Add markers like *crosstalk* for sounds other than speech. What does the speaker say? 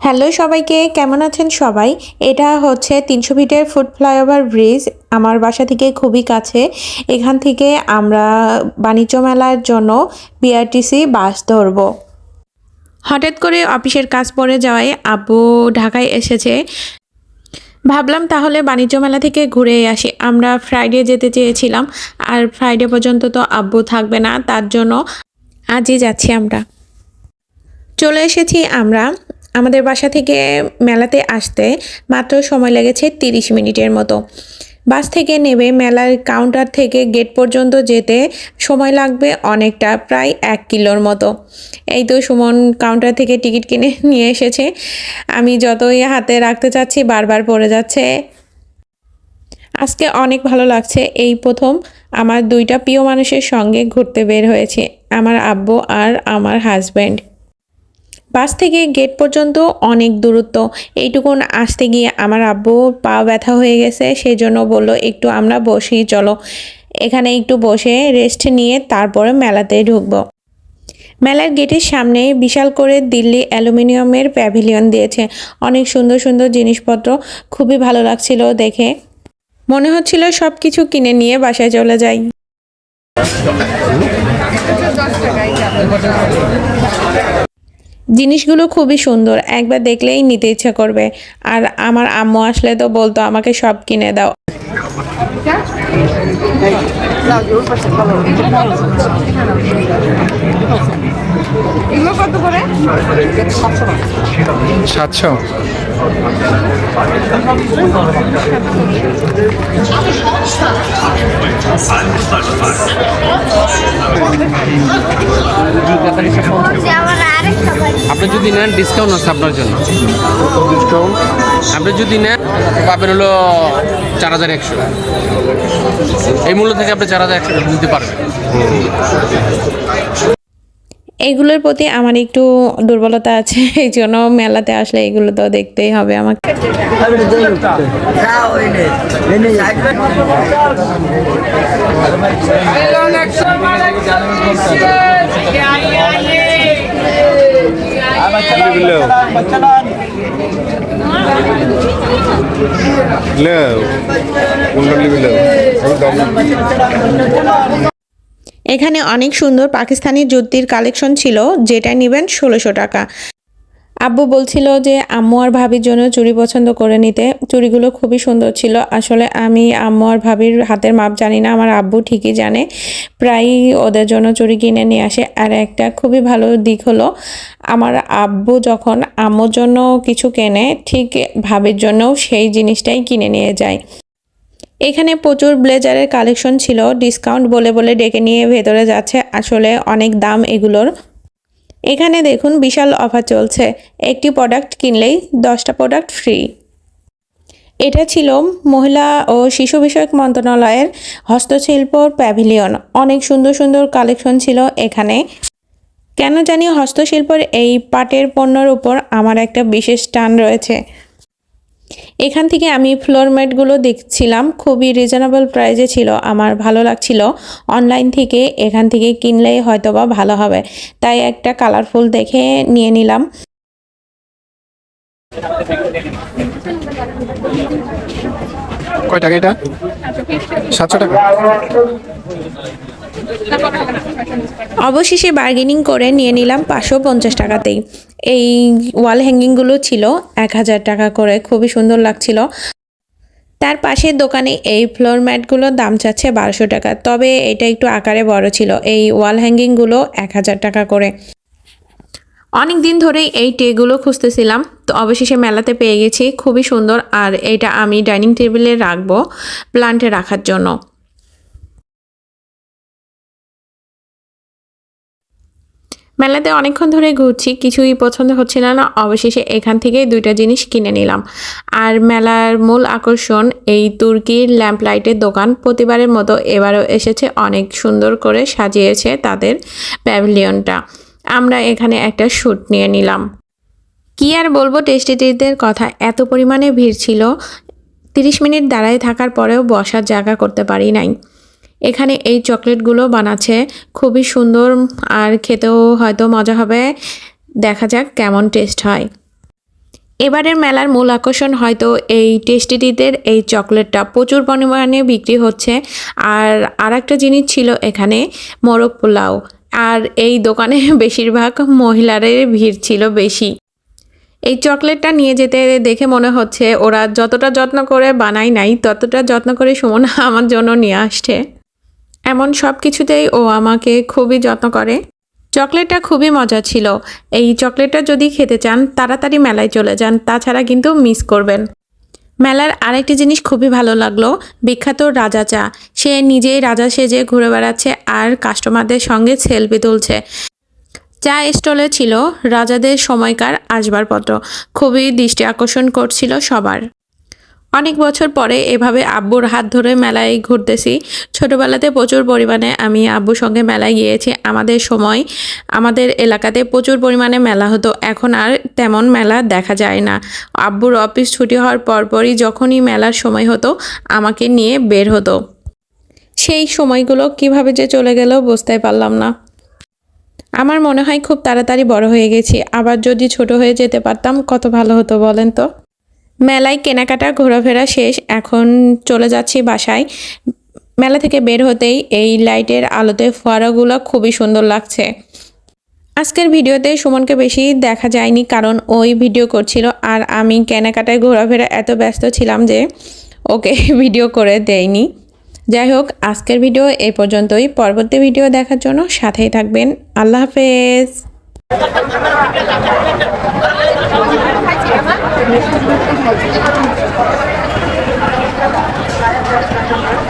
Hello সবাইকে, কেমন আছেন সবাই? এটা হচ্ছে তিনশো ফিটের ফুড ফ্লাইওভার ব্রিজ, আমার বাসা থেকে খুবই কাছে। এখান থেকে আমরা বাণিজ্য মেলার জন্য বিআরটিসি বাস ধরবো। হঠাৎ করে অফিসের কাজ পড়ে যাওয়ায় আব্বু ঢাকায় এসেছে। ভাবলাম তাহলে বাণিজ্য মেলা থেকে ঘুরে আসি। আমরা ফ্রাইডে যেতে চেয়েছিলাম, আর ফ্রাইডে পর্যন্ত তো আব্বু থাকবে না, তার জন্য আজই যাচ্ছি আমরা। চলে এসেছি আমরা আমাদের বাসা থেকে মেলাতে আসতে মাত্র সময় লেগেছে তিরিশ মিনিটের মতো। বাস থেকে নেবে মেলার কাউন্টার থেকে গেট পর্যন্ত যেতে সময় লাগবে অনেকটা, প্রায় এক কিলোর মতো। এই তো সুমন কাউন্টার থেকে টিকিট কিনে *laughs* নিয়ে এসেছে। আমি যতই হাতে রাখতে চাচ্ছি বারবার পড়ে যাচ্ছে। আজকে অনেক ভালো লাগছে। এই প্রথম আমার দুইটা প্রিয় মানুষের সঙ্গে ঘুরতে বের হয়েছে, আমার আব্বু আর আমার হাজব্যান্ড বাস থেকে গেট পর্যন্ত অনেক দূরত্ব। এইটুকুন আসতে গিয়ে আমার আব্বু পা ব্যথা হয়ে গেছে সেই জন্য বলল, একটু আমরা বসি, চলো। এখানে একটু বসে রেস্ট নিয়ে তারপরে মেলাতে ঢুকবো। মেলার গেটের সামনে বিশাল করে দিল্লি অ্যালুমিনিয়ামের প্যাভিলিয়ন দিয়েছে। অনেক সুন্দর সুন্দর জিনিসপত্র, খুবই ভালো লাগছিল দেখে। মনে হচ্ছিল সব কিছু কিনে নিয়ে বাসায় চলে যাই। জিনিসগুলো খুবই সুন্দর। একবার দেখলেই নিতে ইচ্ছা করবে। আর আমার আম্মু আসলে তো বলতো আমাকে সব কিনে দাও। এগুলো কত করে? সাতশো। আপনি যদি নেন ডিসকাউন্ট আছে আপনার জন্য। ডিসকাউন্ট আপনি যদি নেন পাবেন হলো চার হাজার একশো। এই মূল্য থেকে আপনি চার হাজার একশো দিতে পারবেন। এগুলোর প্রতি আমার একটু দুর্বলতা আছে এই জন্য মেলাতে আসলে এগুলো তো দেখতেই হবে আমাকে। এখানে অনেক সুন্দর পাকিস্তানি জুতির কালেকশন ছিল যেটা নেবেন ষোলোশো টাকা। আব্বু বলছিল যে, আম্মু আর ভাবির জন্য চুড়ি পছন্দ করে নিতে। চুড়িগুলো খুবই সুন্দর ছিল। আসলে আমি আম্মু আর ভাবির হাতের মাপ জানি না। আমার আব্বু ঠিকই জানে। প্রায়ই ওদের জন্য চুড়ি কিনে নিয়ে আসে। আর একটা খুবই ভালো দিক হলো, আমার আব্বু যখন আম্মুর জন্য কিছু কেনে, ঠিক ভাবির জন্যও সেই জিনিসটাই কিনে নিয়ে যায়। এখানে প্রচুর ব্লেজারের কালেকশন ছিল। ডিসকাউন্ট বলে বলে ডেকে নিয়ে ভেতরে যাচ্ছে। আসলে অনেক দাম এগুলোর। এখানে দেখুন বিশাল অফার চলছে। একটি প্রোডাক্ট কিনলেই দশটা প্রোডাক্ট ফ্রি এটা ছিল মহিলা ও শিশু বিষয়ক মন্ত্রণালয়ের হস্তশিল্প প্যাভিলিয়ন অনেক সুন্দর সুন্দর কালেকশন ছিল এখানে। কেন জানি হস্তশিল্পের এই পাটের পণ্যর উপর আমার একটা বিশেষ টান রয়েছে। এখান থেকে আমি ফ্লোর ম্যাটগুলো দেখছিলাম, খুবই রিজনেবল প্রাইজে ছিল, আমার ভালো লাগছিল। অনলাইন থেকে এখান থেকে কিনলেই হয়তোবা ভালো হবে। তাই একটা কালারফুল দেখে নিয়ে নিলাম। কয় টাকা এটা? সাতশো টাকা। অবশেষে বার্গেনিং করে নিয়ে নিলাম পাঁচশো পঞ্চাশ টাকাতেই। এই ওয়াল হ্যাঙ্গিংগুলো ছিল এক হাজার টাকা করে, খুবই সুন্দর লাগছিল। তার পাশের দোকানে এই ফ্লোর ম্যাটগুলোর দাম চাচ্ছে বারোশো টাকা, তবে এটা একটু আকারে বড় ছিল। এই ওয়াল হ্যাঙ্গিংগুলো এক হাজার টাকা করে। অনেক দিন ধরেই এই টেগুলো খুঁজতেছিলাম। তো অবশেষে মেলাতে পেয়ে গেছি। খুবই সুন্দর। আর এটা আমি ডাইনিং টেবিলে রাখব প্লান্টে রাখার জন্য। মেলাতে অনেকক্ষণ ধরে ঘুরছি। কিছুই পছন্দ হচ্ছিল না অবশেষে এখান থেকে দুইটা জিনিস কিনে নিলাম। আর মেলার মূল আকর্ষণ, এই তুর্কির ল্যাম্প লাইটের দোকান প্রতিবারের মতো এবারও এসেছে। অনেক সুন্দর করে সাজিয়েছে তাদের প্যাভিলিয়নটা। আমরা এখানে একটা শ্যুট নিয়ে নিলাম। কি আর বলব টেস্টিটিদের কথা, এত পরিমাণে ভিড় ছিল, তিরিশ মিনিট দাঁড়ায় থাকার পরেও বসার জায়গা করতে পারি নাই। এখানে এই চকলেটগুলো বানাচ্ছে, খুবই সুন্দর, আর খেতেও হয়তো মজা হবে। দেখা যাক কেমন টেস্ট হয়। এবারের মেলার মূল আকর্ষণ হয়তো এই টেস্টিটিদের এই চকলেটটা প্রচুর পরিমাণে বিক্রি হচ্ছে। আর আর একটা জিনিস ছিল এখানে, মোরগ পোলাও। আর এই দোকানে *laughs* বেশিরভাগ মহিলাদের ভিড় ছিল বেশি। এই চকলেটটা নিয়ে যেতে দেখে মনে হচ্ছে ওরা যতটা যত্ন করে বানায় নাই, ততটা যত্ন করে সুমন *laughs* আমার জন্য নিয়ে আসছে। এমন সব কিছুতেই ও আমাকে খুবই যত্ন করে। চকলেটটা খুবই মজা ছিল। এই চকলেটটা যদি খেতে চান, তাড়াতাড়ি মেলায় চলে যান। তাছাড়া কিন্তু মিস করবেন। মেলার আরেকটি জিনিস খুবই ভালো লাগল, বিখ্যাত রাজা চা। সে নিজেই রাজা সেজে ঘুরে বেড়াচ্ছে আর কাস্টমারদের সঙ্গে সেলফি তুলছে। চা স্টলে ছিল, রাজাদের সময়কার আসবারপত্র খুবই দৃষ্টি আকর্ষণ করছিল সবার। অনেক বছর পরে এভাবে আব্বুর হাত ধরে মেলায় ঘুরতেছি। ছোটোবেলাতে প্রচুর পরিমাণে আমি আব্বুর সঙ্গে মেলায় গিয়েছি। আমাদের সময় আমাদের এলাকাতে প্রচুর পরিমাণে মেলা হতো। এখন আর তেমন মেলা দেখা যায় না। আব্বুর অফিস ছুটি হওয়ার পরপরই যখনই মেলার সময় হতো, আমাকে নিয়ে বের হতো। সেই সময়গুলো কীভাবে যে চলে গেল বুঝতে পারলাম না। আমার মনে হয় খুব তাড়াতাড়ি বড় হয়ে গেছি। আবার যদি ছোট হয়ে যেতে পারতাম কত ভালো হতো বলেন তো? মেলায় কেনাকাটা, ঘোরাফেরা শেষ, এখন চলে যাচ্ছি বাসায়। মেলা থেকে বের হতেই এই লাইটের আলোতে ফোয়ারাগুলো খুবই সুন্দর লাগছে। আজকের ভিডিওতে সুমনকে বেশি দেখা যায়নি কারণ ওই ভিডিও করছিল আর আমি কেনাকাটায়, ঘোরাফেরা এত ব্যস্ত ছিলাম যে ওকে *laughs* ভিডিও করে দেয়নি যাই হোক, আজকের ভিডিও এই পর্যন্তই। পরবর্তী ভিডিও দেখার জন্য সাথেই থাকবেন। আল্লাহ হাফেজ। Thank you.